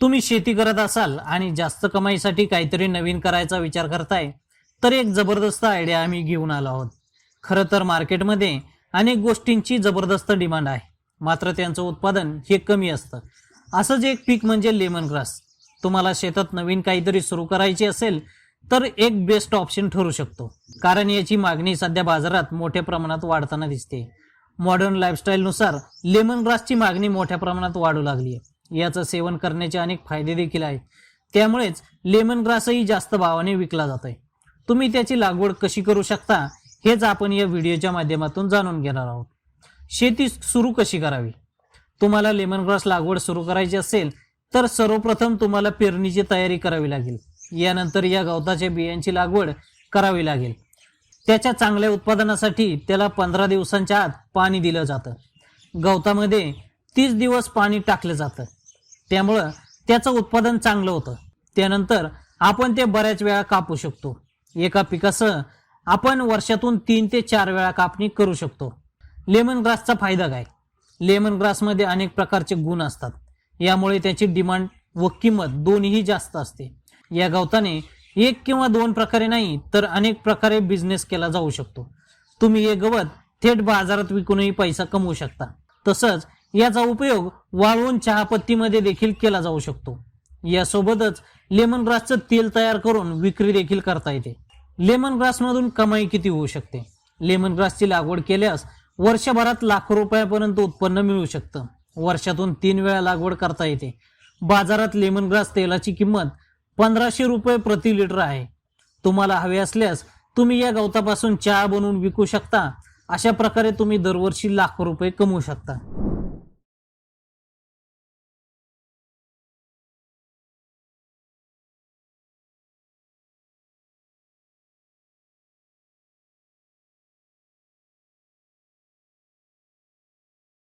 तुम्ही शेती करत असाल आणि जास्त कमाईसाठी काहीतरी नवीन करायचा विचार करताय तर एक जबरदस्त आयडिया आम्ही घेऊन आलो आहोत. खरं तर मार्केटमध्ये अनेक गोष्टींची जबरदस्त डिमांड आहे. मात्र त्यांचं उत्पादन हे कमी असतं. असंच एक पीक म्हणजे लेमन ग्रास तुम्हाला शेतात नवीन काहीतरी सुरू करायची असेल तर एक बेस्ट ऑप्शन ठरू शकतो. कारण याची मागणी सध्या बाजारात मोठ्या प्रमाणात वाढताना दिसते. मॉडर्न लाईफस्टाईलनुसार लेमन ग्रासची मागणी मोठ्या प्रमाणात वाढू लागली आहे याचं सेवन करण्याचे अनेक फायदे देखील आहेत. त्यामुळेच लेमन ग्रासही जास्त भावाने विकला जात आहे तुम्ही त्याची लागवड कशी करू शकता हेच आपण या व्हिडिओच्या माध्यमातून जाणून घेणार आहोत. शेती सुरू कशी करावी? तुम्हाला लेमन ग्रास लागवड सुरू करायची असेल तर सर्वप्रथम तुम्हाला पेरणीची तयारी करावी लागेल. यानंतर या गवताच्या बियांची लागवड करावी लागेल. त्याच्या चांगल्या उत्पादनासाठी त्याला पंधरा दिवसांच्या आत पाणी दिलं जातं. गवतामध्ये तीस दिवस पाणी टाकलं जातं. त्यामुळं त्याचं उत्पादन चांगलं होतं. त्यानंतर आपण ते बऱ्याच वेळा कापू शकतो. एका पिकासह आपण वर्षातून तीन ते चार वेळा कापणी करू शकतो. लेमन ग्रासचा फायदा काय? लेमन ग्रासमध्ये अनेक प्रकारचे गुण असतात. यामुळे त्याची डिमांड व किंमत दोन्हीही जास्त असते. या गवताने एक किंवा दोन प्रकारे नाही तर अनेक प्रकारे बिझनेस केला जाऊ शकतो. तुम्ही हे गवत थेट बाजारात विकूनही पैसा कमवू शकता. तसंच याचा उपयोग वाळवून चहापत्तीमध्ये देखील केला जाऊ शकतो. यासोबतच लेमन ग्रासचं तेल तयार करून विक्री देखील करता येते. लेमन ग्रासमधून कमाई किती होऊ शकते? लेमन ग्रासची लागवड केल्यास वर्षभरात लाखो रुपयापर्यंत उत्पन्न मिळू शकतं. वर्षातून तीन वेळा लागवड करता येते. बाजारात लेमन ग्रास तेलाची किंमत पंधराशे रुपये प्रति लिटर आहे. तुम्हाला हवे असल्यास तुम्ही या गवतापासून चहा बनवून विकू शकता. अशा प्रकारे तुम्ही दरवर्षी लाखो रुपये कमवू शकता.